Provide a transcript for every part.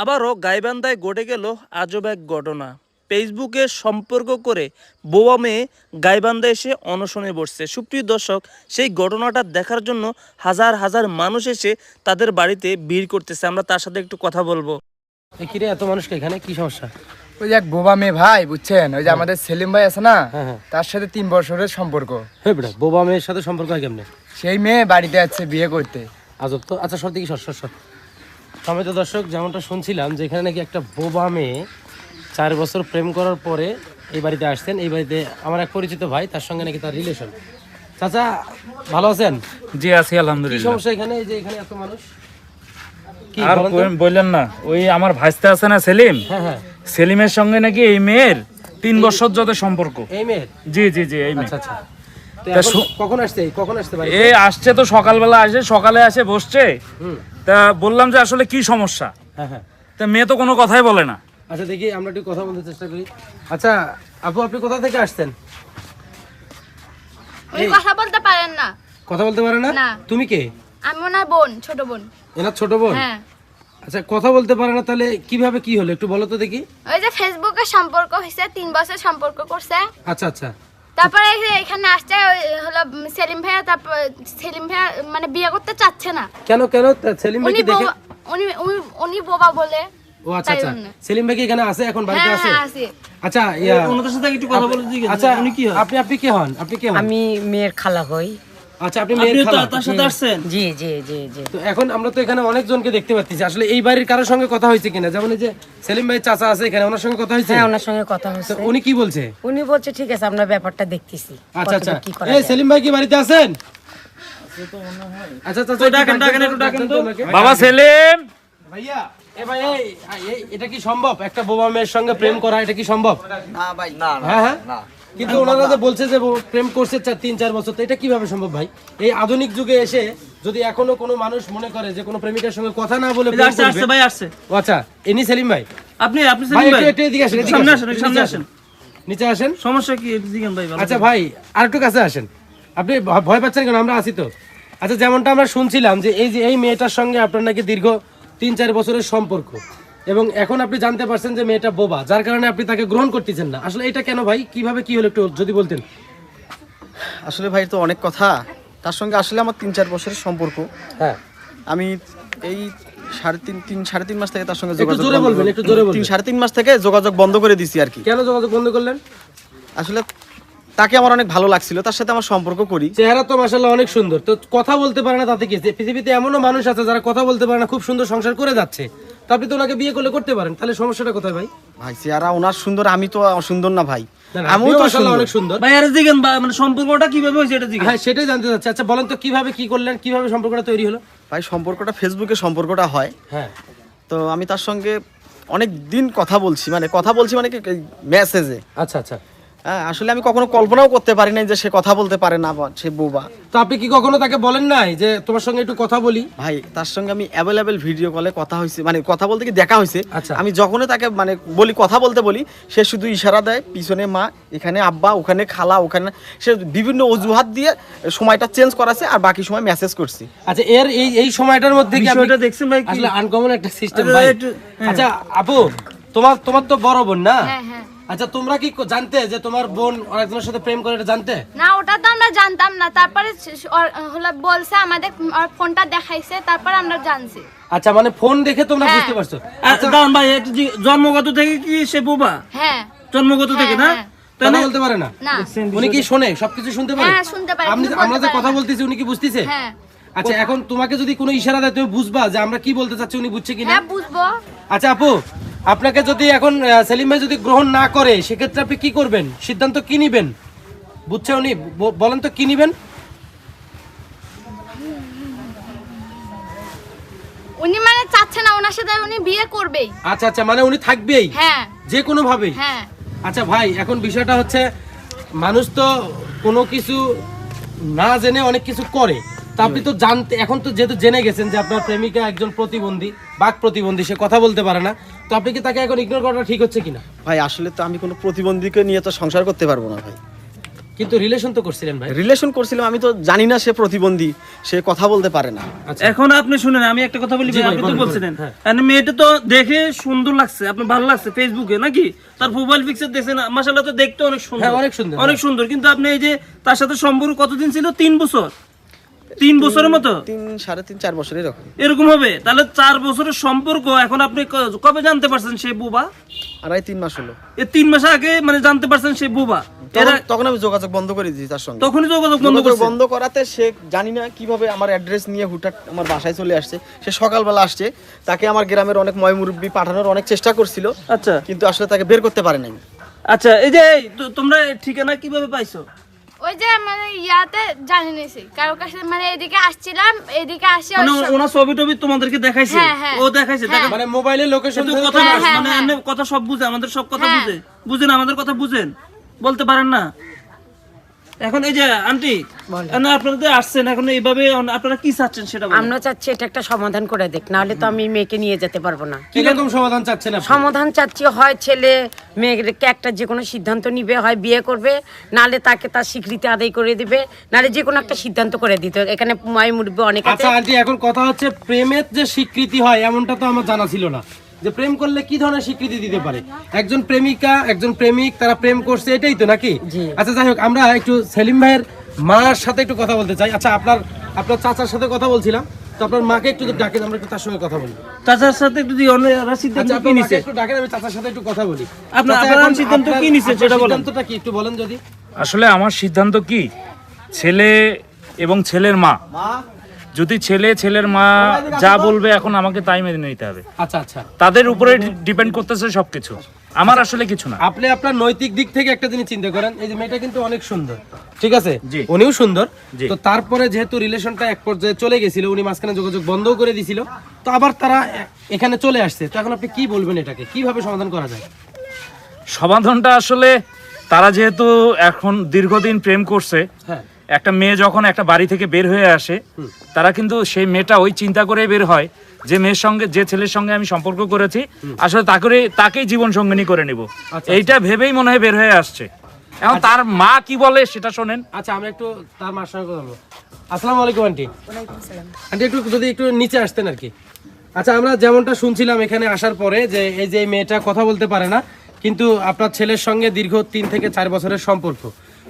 আবারও গাইবান্ধায় ঘটে গেল আজব এক ঘটনা। ফেসবুকে সম্পর্ক করে বোবা মেয়ে গাইবান্ধা এসে অনশনে বসছে। সুপ্রিয় দর্শক সেই ঘটনাটা দেখার জন্য হাজার হাজার মানুষ এসে তাদের বাড়িতে ভিড় করতেছে। আমরা তার সাথে একটু কথা বলব। কিরে এত মানুষকে এখানে? কি সমস্যা? ওই যে এক বোবা মেয়ে ভাই বুঝছেন? ওই যে আমাদের সেলিম ভাই আছে না হ্যাঁ, হ্যাঁ। তার সাথে তিন বছরের সম্পর্ক। হে বেটা বোবা মেয়ের সাথে সম্পর্ক হয় কেমনে? সেই মেয়ে বাড়িতে আছে বিয়ে করতে। আজব তো। আচ্ছা সত্যি কি সর সর সর। আমি তো দর্শক যেমনটা শুনছিলাম যে এখানে নাকি একটা বোবা মেয়ে চার বছর প্রেম করার পরে এই বাড়িতে আসছেন। এই বাড়িতে আমার এক পরিচিত ভাই তার সঙ্গে নাকি তার রিলেশন চাচা ভালো আছেন? জি আছি আলহামদুলিল্লাহ। সমস্যা এখানে? এই যে এখানে এত মানুষ। আর বলেন তো? কোন- বললেন না ওই আমার ভাইস্তে আছে না সেলিম? হ্যাঁ হ্যাঁ। সেলিমের সঙ্গে নাকি এই মেয়ের তিন বছর যত সম্পর্ক। এই মেয়ের? জি জি জি এই মেয়ে আচ্ছা আচ্ছা। কখন আসছে? কখন আসতে পারি? এ আসছে তো সকালবেলা আসে সকালে আসে বসছে। তা বললাম যে আসলে কি সমস্যা? হ্যাঁ হ্যাঁ। তা মেয়ে তো কোনো কথাই বলে না। আচ্ছা দেখি আমরা একটু কথা বলতে চেষ্টা করি। আচ্ছা আপু আপনি কোথা থেকে আসছেন? উনি কথা বলতে পারেন না। কথা বলতে পারে না? না। তুমি কে? আমি ওনার বোন ছোট বোন। এনার ছোট বোন? হ্যাঁ। আচ্ছা কথা বলতে পারে না তাহলে কীভাবে কি হলো? একটু বলো তো দেখি। ওই যে ফেসবুকে সম্পর্ক হয়েছে তিন বছর সম্পর্ক করছে। আচ্ছা আচ্ছা। তারপরে এখানে আসছে হলো সেলিম ভাইয়া তারপর সেলিম ভাইয়া মানে বিয়ে করতে চাচ্ছে না। কেন কেন? সেলিম ভাই দেখে উনি উনি- উনি বোবা বলে ও আচ্ছা আচ্ছা। সেলিম ভাই কি এখানে আছে? এখন বাড়িতে হ্যাঁ আছে? হ্যাঁ আছে। আচ্ছা ইয়া ওনাদের সাথে একটু কথা বলে আচ্ছা উনি কি হন আপনি আপনি কি হন? আপনি কি হন? আমি মেয়ের খালা হই। আচ্ছা আপনি মেয়ের আপনিও খালা তা- তার সাথে আসছেন? জি জি জি জি। তো এখন আমরা তো এখানে অনেকজনকে দেখতে পাচ্ছি। আসলে এই বাড়ির কারোর সঙ্গে কথা হয়েছে কিনা? যেমন এই যে সেলিম ভাই চাচা আছে এখানে ওনার সঙ্গে কথা হয়েছে? হ্যাঁ ওনার সঙ্গে কথা তো উনি কি বলছে? উনি বলছে ঠিক আছে আমরা ব্যাপারটা দেখতেছি। আচ্ছা আচ্ছা। এই সেলিম ভাই কি বাড়িতে আছেন? আচ্ছা আচ্ছা ডাকেন, ডাকেন, একটু ডাকেন তো। বাবা সেলিম! ভাইয়া এ ভাই এই এই- এটা কি সম্ভব? একটা বোবা মেয়ের সঙ্গে প্রেম করা এটা কি সম্ভব? না ভাই না হ্যাঁ হ্যাঁ। কিন্তু ওনারা যে বলছে যে প্রেম করছে চার তিন চার বছর তো এটা কীভাবে সম্ভব ভাই? এই আধুনিক যুগে এসে যদি এখনও কোনো মানুষ মনে করে যে কোনো প্রেমিকার সঙ্গে কথা না বলে আসছে আসছে ভাই আসছে। আচ্ছা ইনি সেলিম ভাই। আপনি আপনি সেলিম ভাই। একটু এদিকে আসেন সামনে আসেন, সামনে আসেন। নিচে আসেন। সমস্যা কি? ভাই আচ্ছা ভাই আর একটু কাছে আসেন। আপনি ভয় পাচ্ছেন কেন? আমরা আছি তো। আচ্ছা যেমনটা আমরা শুনছিলাম যে এই যে এই মেয়েটার সঙ্গে আপনার নাকি দীর্ঘ তিন চার বছরের সম্পর্ক। এবং এখন আপনি জানতে পারছেন যে মেয়েটা বোবা যার কারণে আপনি তাকে গ্রহণ করতেছেন না। আসলে এটা কেন ভাই? কীভাবে কি হলো একটু যদি বলতেন। আসলে ভাই তো অনেক কথা। তার সঙ্গে আসলে আমার তিন চার বছরের সম্পর্ক। হ্যাঁ। আমি এই সাড়ে তিন তিন সাড়ে তিন মাস থেকে তার সঙ্গে যোগাযোগ জোরে বলবেন, একটু জোরে বলবেন। তিন সাড়ে তিন মাস থেকে যোগাযোগ বন্ধ করে দিছি আর কি। কেন যোগাযোগ বন্ধ করলেন? আসলে তাকে আমার অনেক ভালো লাগছিল তার সাথে আমার সম্পর্ক করি। চেহারা তো মাসাল্লাহ অনেক সুন্দর। তো কথা বলতে পারে না তাতে কি? পৃথিবীতে এমনও মানুষ আছে যারা কথা বলতে পারে না খুব সুন্দর সংসার করে যাচ্ছে। আপনি তো ওনাকে বিয়ে করলে করতে পারেন। তাহলে সমস্যাটা কোথায় ভাই? ভাই চেহারা ওনার সুন্দর আমি তো সুন্দর না ভাই। আমিও তো অনেক সুন্দর। ভাই আরে মানে সম্পর্কটা কীভাবে হয়েছে এটা হ্যাঁ সেটাই জানতে চাচ্ছি। আচ্ছা বলেন তো কীভাবে কি করলেন কীভাবে সম্পর্কটা তৈরি হলো? ভাই সম্পর্কটা ফেসবুকে সম্পর্কটা হয়। হ্যাঁ। তো আমি তার সঙ্গে অনেক দিন কথা বলছি মানে কথা বলছি মানে কি মেসেজে আচ্ছা আচ্ছা। হ্যাঁ আসলে আমি কখনো কল্পনাও করতে পারি নাই যে সে কথা বলতে পারে না সে বোবা। তো আপনি কি কখনো তাকে বলেন নাই যে তোমার সঙ্গে একটু কথা বলি? ভাই তার সঙ্গে আমি অ্যাভেলেবেল ভিডিও কলে কথা হয়েছে মানে কথা বলতে কি দেখা হয়েছে আচ্ছা। আমি যখনই তাকে মানে বলি কথা বলতে বলি সে শুধু ইশারা দেয় পিছনে মা এখানে আব্বা ওখানে খালা ওখানে সে বিভিন্ন অজুহাত দিয়ে সময়টা চেঞ্জ করাছে আর বাকি সময় মেসেজ করছি। আচ্ছা এর এই এই সময়টার মধ্যে কি আপনি বিষয়টা দেখছেন ভাই কি? আসলে আনকমন একটা সিস্টেম ভাই। হ্যাঁ। আচ্ছা আপু তোমার তোমার তো বড় বোন না? হ্যাঁ হ্যাঁ। আচ্ছা তোমরা কি জানতে যে তোমার বোন আরেকজনের সাথে প্রেম করে এটা জানতে? না ওটা তো আমরা জানতাম না। তারপরে হলো বলছে আমাদের ফোনটা দেখাইছে তারপর আমরা জানছি। আচ্ছা মানে ফোন দেখে তোমরা হ্যাঁ। বুঝতে পারছ। আর দাঁড়ান ভাই জন্মগত থেকে কি সে বোবা? হ্যাঁ। জন্মগত থেকে না? হ্যাঁ, কথা না? বলতে পারে না? উনি কি শোনে? সবকিছু শুনতে পারে? হ্যাঁ, শুনতে পারে, আপনি আমরা যে কথা। বলতেছি উনি কি বুঝতেছে? হ্যাঁ। আচ্ছা এখন তোমাকে যদি কোনো ইশারা দেয় তুমি বুঝবা যে আমরা কি বলতে চাচ্ছি উনি বুঝছে কিনা? হ্যাঁ বুঝব। আচ্ছা আপু আপনাকে যদি এখন সেলিম ভাই যদি গ্রহণ না করে সেক্ষেত্রে আপনি কি করবেন? সিদ্ধান্ত কি নিবেন? বুঝছে উনি? বলেন তো কি নিবেন? উনি মানে চাচ্ছে না ওনার সাথে উনি বিয়ে করবেই। আচ্ছা আচ্ছা মানে উনি থাকবেই? হ্যাঁ। যে কোনো হ্যাঁ। আচ্ছা ভাই এখন বিষয়টা হচ্ছে মানুষ তো কোনো কিছু না জেনে অনেক কিছু করে। তা আপনি তো জানতে এখন তো যেহেতু জেনে গেছেন যে আপনার প্রেমিকা একজন প্রতিবন্ধী বাক প্রতিবন্ধী সে কথা বলতে পারে না। তো আপনি কি তাকে এখন ইগনোর করাটা ঠিক হচ্ছে কিনা? ভাই আসলে তো আমি কোনো প্রতিবন্ধীকে নিয়ে তো সংসার করতে পারব না ভাই। কিন্তু রিলেশন তো করছিলেন ভাই। রিলেশন করছিলাম আমি তো জানি না সে প্রতিবন্ধী সে কথা বলতে পারে না। আচ্ছা। এখন আপনি শুনেন আমি একটা কথা বলি আপনি তো বলছিলেন। হ্যাঁ। মেয়েটা তো দেখে সুন্দর লাগছে আপনার ভালো লাগছে ফেসবুকে নাকি? তার প্রোফাইল পিকচার দেখছেন মাশাআল্লাহ তো দেখতে অনেক সুন্দর। হ্যাঁ, অনেক সুন্দর, অনেক সুন্দর। কিন্তু আপনি এই যে তার সাথে সম্পর্ক কতদিন ছিল? তিন বছর। তিন বছরের মতো? তিন সাড়ে তিন চার বছর এরকম। এরকম হবে? তাহলে চার বছরের সম্পর্ক এখন আপনি কবে জানতে পারছেন সে বুবা? আড়াই তিন মাস হলো। এ তিন মাস আগে মানে জানতে পারছেন সে বুবা? তখন- আমি যোগাযোগ বন্ধ করে দিয়েছি তার সঙ্গে। তখনই যোগাযোগ বন্ধ করছে? বন্ধ করাতে সে জানি না কীভাবে আমার অ্যাড্রেস নিয়ে হুটহাট আমার বাসায় চলে আসছে। সে সকালবেলা আসছে। তাকে আমার গ্রামের অনেক ময় মুরব্বী পাঠানোর অনেক চেষ্টা করছিল। আচ্ছা। কিন্তু আসলে তাকে বের করতে পারে নাই। আচ্ছা এই যে তোমরা ঠিকানা কীভাবে পাইছো? ওই যে মানে ইয়াতে জানি নিছি কারও কাছে মানে এদিকে আসছিলাম এদিকে আসি মানে ওনা ওনার ছবি টবি তোমাদেরকে দেখাইছে হ্যাঁ, হ্যাঁ। ও দেখাইছে হ্যাঁ। মানে মোবাইলের লোকেশন তো কথা মানে। কথা সব বুঝে আমাদের সব কথা। বুঝে বুঝেন আমাদের কথা বুঝেন বলতে পারেন না এখন এই যে আন্টি আপনারা তো আসছেন এখন এইভাবে আপনারা কি চাচ্ছেন সেটা আমরা চাচ্ছি এটা একটা সমাধান করে দেখ নাহলে তো আমি মেয়েকে নিয়ে যেতে পারব না। কি রকম সমাধান চাচ্ছেন সমাধান চাচ্ছি হয় ছেলে মেয়েকে একটা যে কোনো সিদ্ধান্ত নিবে হয় বিয়ে করবে নালে তাকে তার স্বীকৃতি আদায় করে দিবে নালে যে কোনো একটা সিদ্ধান্ত করে দিতে হবে। এখানে মাই মুরব্বী অনেক আছে। আচ্ছা আন্টি এখন কথা হচ্ছে প্রেমের যে স্বীকৃতি হয় এমনটা তো আমার জানা ছিল না। যে প্রেম করলে কি ধরনের স্বীকৃতি দিতে পারে? একজন প্রেমিকা একজন প্রেমিক তারা প্রেম করছে এটাই তো নাকি? আচ্ছা যাই হোক আমরা একটু সেলিম ভাইয়ের মার সাথে একটু কথা বলতে চাই। আচ্ছা আপনার আপনার চাচার সাথে কথা বলছিলাম। তো আপনার মাকে একটু ডাকেন আমরা একটু তার সঙ্গে কথা বলব চাচার সাথে একটু দিয়ে ওনারা সিদ্ধান্ত কি নিছে? একটু ডাকেন আমি চাচার সাথে একটু কথা বলি। আপনার- আপনার সিদ্ধান্ত কি নিছে? সেটা বলেন। সিদ্ধান্তটা কি? একটু বলেন যদি। আসলে আমার সিদ্ধান্ত কি? ছেলে এবং ছেলের মা? যদি ছেলে ছেলের মা যা বলবে এখন আমাকে তাই মেনে নিতে হবে। আচ্ছা আচ্ছা। তাদের উপরে ডিপেন্ড করতেছে সবকিছু। আমার আসলে কিছু না। আপনি আপনার নৈতিক দিক থেকে একটা জিনিস চিন্তা করেন এই যে মেয়েটা কিন্তু অনেক সুন্দর। ঠিক আছে? উনিও সুন্দর। তো তারপরে যেহেতু রিলেশনটা এক পর্যায়ে চলে গেছিল উনি মাঝখানে যোগাযোগ বন্ধ করে দিছিল তো আবার তারা এখানে চলে আসছে। তো এখন আপনি কি বলবেন এটাকে? কীভাবে সমাধান করা যায়? সমাধানটা আসলে তারা যেহেতু এখন দীর্ঘদিন প্রেম করছে হ্যাঁ। একটা মেয়ে যখন একটা বাড়ি থেকে বের হয়ে আসে তারা কিন্তু সেই মেয়েটা ওই চিন্তা করে বের হয় যে মেয়ের সঙ্গে যে ছেলের সঙ্গে আমি সম্পর্ক করেছি আসলে তাকে তাকেই জীবন সঙ্গিনী করে নিব। আচ্ছা, এইটা ভেবেই মনে হয় বের হয়ে আসছে। এখন তার মা কি বলে সেটা শোনেন। আচ্ছা আমি একটু তার মার সঙ্গে কথা বলব। আসসালামু আলাইকুম আন্টি। আন্টি একটু যদি একটু নিচে আসতেন আর কি। আচ্ছা আমরা যেমনটা শুনছিলাম এখানে আসার পরে যে এই যে মেয়েটা কথা বলতে পারে না কিন্তু আপনার ছেলের সঙ্গে দীর্ঘ তিন থেকে চার বছরের সম্পর্ক।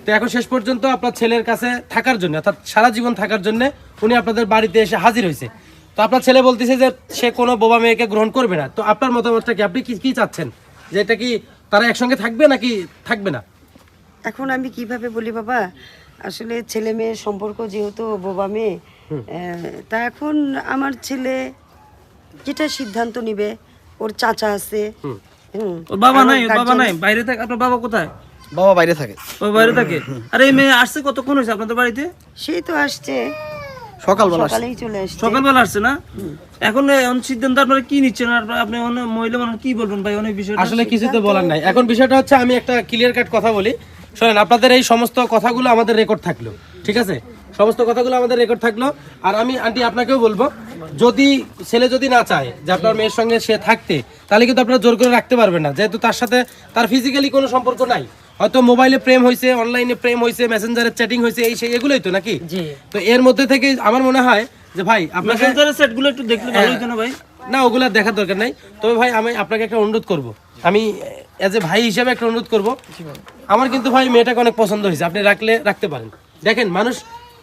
তো এখন শেষ পর্যন্ত আপনার ছেলের কাছে থাকার জন্য অর্থাৎ সারা জীবন থাকার জন্য উনি আপনাদের বাড়িতে এসে হাজির হয়েছে। তো আপনার ছেলে বলতেছে যে সে কোনো বোবা মেয়েকে গ্রহণ করবে না। তো আপনার মতামতটা কি? আপনি কি কি চাচ্ছেন? যে এটা কি তারা একসঙ্গে থাকবে নাকি থাকবে না? এখন আমি কীভাবে বলি বাবা? আসলে ছেলে মেয়ের সম্পর্ক যেহেতু বোবা মেয়ে তা এখন আমার ছেলে যেটা সিদ্ধান্ত নিবে ওর চাচা আছে। বাবা নাই বাবা নাই। বাইরে থাকে আপনার বাবা কোথায়? বাবা বাইরে থাকে। ও বাইরে থাকে? আরে এই মেয়ে আসছে কতক্ষণ হয়েছে আপনাদের বাড়িতে? সেই তো আসছে। সকালবেলা। সকালেই চলে আসছে। সকালবেলা আসছে না? এখন এখন সিদ্ধান্ত আপনারা কি নিচ্ছেন? আর আপনি অনেক মহিলা মানুষ কি বলবেন ভাই? অনেক বিষয় আসলে কিছু তো বলার নাই। এখন বিষয়টা হচ্ছে আমি একটা ক্লিয়ার কাট কথা বলি। শোনেন আপনাদের এই সমস্ত কথাগুলো আমাদের রেকর্ড থাকল ঠিক আছে? সমস্ত কথাগুলো আমাদের রেকর্ড থাকল। আর আমি আন্টি আপনাকেও বলব যদি ছেলে যদি না চায় যে আপনার মেয়ের সঙ্গে সে থাকতে তাহলে কিন্তু আপনারা জোর করে রাখতে পারবেন না। যেহেতু তার সাথে তার ফিজিক্যালি কোনো সম্পর্ক নাই। হয়তো মোবাইলে প্রেম হয়েছে অনলাইনে প্রেম হয়েছে মেসেঞ্জারে চ্যাটিং হয়েছে এই সেই এগুলোই তো নাকি? তো এর মধ্যে থেকে আমার মনে হয় যে ভাই আপনাকে সেটগুলো একটু দেখলে ভালো হতো না ভাই? না ওগুলা দেখার দরকার নাই। তবে ভাই আমি আপনাকে একটা অনুরোধ করব। আমি এজ এ ভাই হিসেবে একটা অনুরোধ করব। আমার কিন্তু ভাই মেয়েটাকে অনেক পছন্দ হয়েছে। আপনি রাখলে রাখতে পারেন। দেখেন মানুষ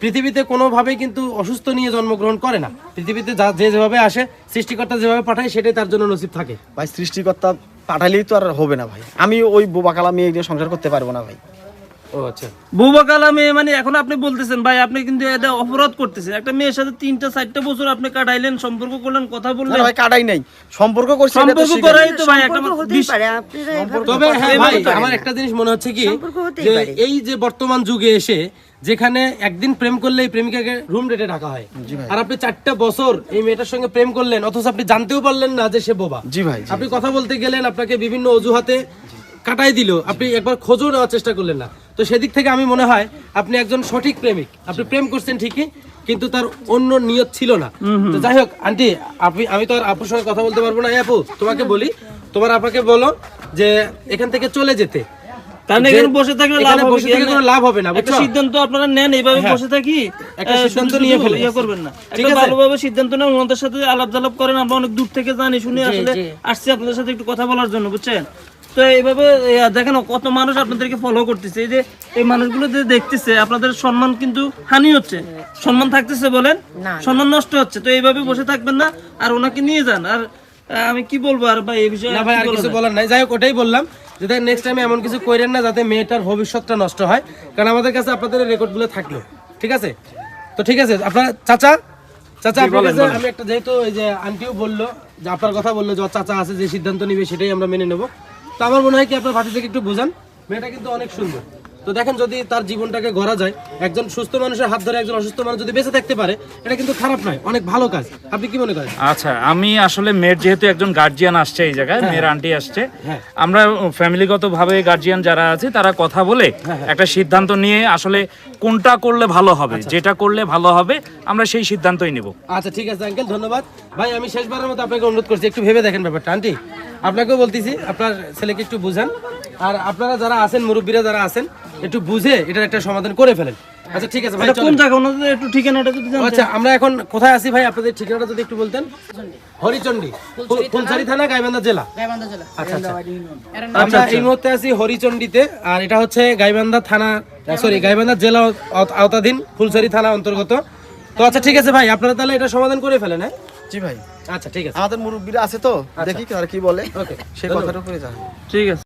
পৃথিবীতে কোনোভাবেই কিন্তু অসুস্থ নিয়ে জন্মগ্রহণ করে না। পৃথিবীতে যা যে যেভাবে আসে সৃষ্টিকর্তা যেভাবে পাঠায় সেটাই তার জন্য নসিব থাকে। ভাই সৃষ্টিকর্তা পাঠালেই তো আর হবে না ভাই। আমি ওই বোবাকালা মেয়ে নিয়ে সংসার করতে পারব না ভাই। ও আচ্ছা। বৌবা কালামে মানে এখন আপনি বলতেছেন ভাই আপনি কিন্তু এটা অপরাধ করতেছেন। একটা মেয়ের সাথে তিনটা চারটা বছর আপনি কাটাইলেন সম্পর্ক করলেন কথা বললেন। ভাই কাটাই নাই। সম্পর্ক করছি সম্পর্ক করাই তো ভাই একটা সম্পর্ক হতেই বিশ- পারে আপনারা এভাবে তবে হ্যাঁ ভাই আমার একটা জিনিস মনে হচ্ছে কি যে এই যে বর্তমান যুগে এসে যেখানে একদিন প্রেম করলে এই প্রেমিকাকে রুম রেটে ঢাকা হয়। আর আপনি চারটা বছর এই মেয়েটার সঙ্গে প্রেম করলেন অথচ আপনি জানতেও পারলেন না যে সে বোবা। জি ভাই আপনি কথা বলতে গেলেন আপনাকে বিভিন্ন অজুহাতে কাটাই দিল আপনি একবার খোঁজও নেওয়ার চেষ্টা করলেন না। তো সেদিক থেকে আমি মনে হয় আপনি একজন সঠিক প্রেমিক। আপনি প্রেম করছেন ঠিকই কিন্তু তার অন্য নিয়ত ছিল না। তো যাই হোক আন্টি আপনি আমি তো আর আপুর সঙ্গে কথা বলতে পারব না। আপু তোমাকে বলি তোমার আপাকে বলো যে এখান থেকে চলে যেতে। বসে থাকলে লাভ হবে বসে? কোনো লাভ হবে না একটা সিদ্ধান্ত আপনারা নেন এইভাবে হ্যাঁ। বসে থাকি একটা সিদ্ধান্ত নিয়ে। ইয়ে করবেন না? ভালোভাবে সিদ্ধান্ত নেন ওনাদের সাথে আলাপ জালাপ করেন আমরা অনেক দূর থেকে জানি শুনে আসলে আসছি আপনাদের সাথে একটু কথা বলার জন্য বুঝছেন? তো এইভাবে দেখেন কত মানুষ আপনাদেরকে ফলো করতেছে। এই যে এই মানুষগুলো যে দেখতেছে আপনাদের সম্মান কিন্তু হানি হচ্ছে। সম্মান থাকতেছে বলেন সম্মান নষ্ট হচ্ছে। তো এইভাবে বসে থাকবেন না আর ওনাকে নিয়ে যান। আর আমি কি বলব আর ভাই এই বিষয়ে না ভাই আর কিছু বলার? নাই। যাই হোক ওটাই বললাম যে নেক্সট টাইমে এমন কিছু করেন না যাতে মেয়েটার ভবিষ্যৎটা নষ্ট হয়। কারণ আমাদের কাছে আপনাদের রেকর্ডগুলো থাকল। ঠিক আছে? তো ঠিক আছে আপনার চাচা চাচা আপনার কাছে আমি একটা যেহেতু এই যে আন্টিও বলল যে আপনার কথা বলল যে চাচা আছে যে সিদ্ধান্ত নিবে সেটাই আমরা মেনে নেব। তো আমার মনে হয় কি আপনার ভাতি থেকে একটু বোঝান। মেয়েটা কিন্তু অনেক সুন্দর। তো দেখেন যদি তার জীবনটাকে গড়া যায় একজন সুস্থ মানুষের হাত ধরে একজন অসুস্থ মানুষ যদি বেঁচে থাকতে পারে এটা কিন্তু খারাপ নয় অনেক ভালো কাজ। আপনি কি মনে করেন? আচ্ছা আমি আসলে মেয়ের যেহেতু একজন গার্জিয়ান আসছে এই জায়গায় মেয়ের আন্টি আসছে হ্যাঁ। আমরা ফ্যামিলিগত ভাবে গার্জিয়ান যারা আছে তারা কথা বলে হ্যাঁ, একটা সিদ্ধান্ত নিয়ে আসলে কোনটা করলে ভালো হবে যেটা করলে ভালো হবে আমরা সেই সিদ্ধান্তই নেব। আচ্ছা ঠিক আছে আঙ্কেল ধন্যবাদ। ভাই আমি শেষবারের মতো আপনাকে অনুরোধ করছি একটু ভেবে দেখেন ব্যাপারটা আন্টি আপনাকেও বলতেছি আপনার ছেলেকে একটু বুঝান। আর আপনারা যারা আছেন মুরব্বীরা যারা আছেন একটু বুঝে এটার একটা সমাধান করে ফেলেন। আচ্ছা ঠিক আছে ভাই কোন জায়গা? ওনাদের একটু ঠিকানাটা যদি। আচ্ছা আমরা এখন কোথায় আছি ভাই? আপনাদের ঠিকানাটা যদি একটু বলতেন। হরিচন্ডী ফুল- ফুলছড়ি থানা। গাইবান্ধা জেলা। আচ্ছা আচ্ছা। আমরা এই মুহূর্তে আছি হরিচন্ডীতে আর এটা হচ্ছে গাইবান্ধা থানা সরি গাইবান্ধা জেলা আওতাধীন ফুলছড়ি থানা অন্তর্গত। তো আচ্ছা ঠিক আছে ভাই আপনারা তাহলে এটা সমাধান করে ফেলেন হ্যাঁ? জি ভাই। আচ্ছা ঠিক আছে। আমাদের মুরব্বীরা আছে তো? দেখি আর কি বলে। ওকে সেই কথার উপরে যান ঠিক আছে।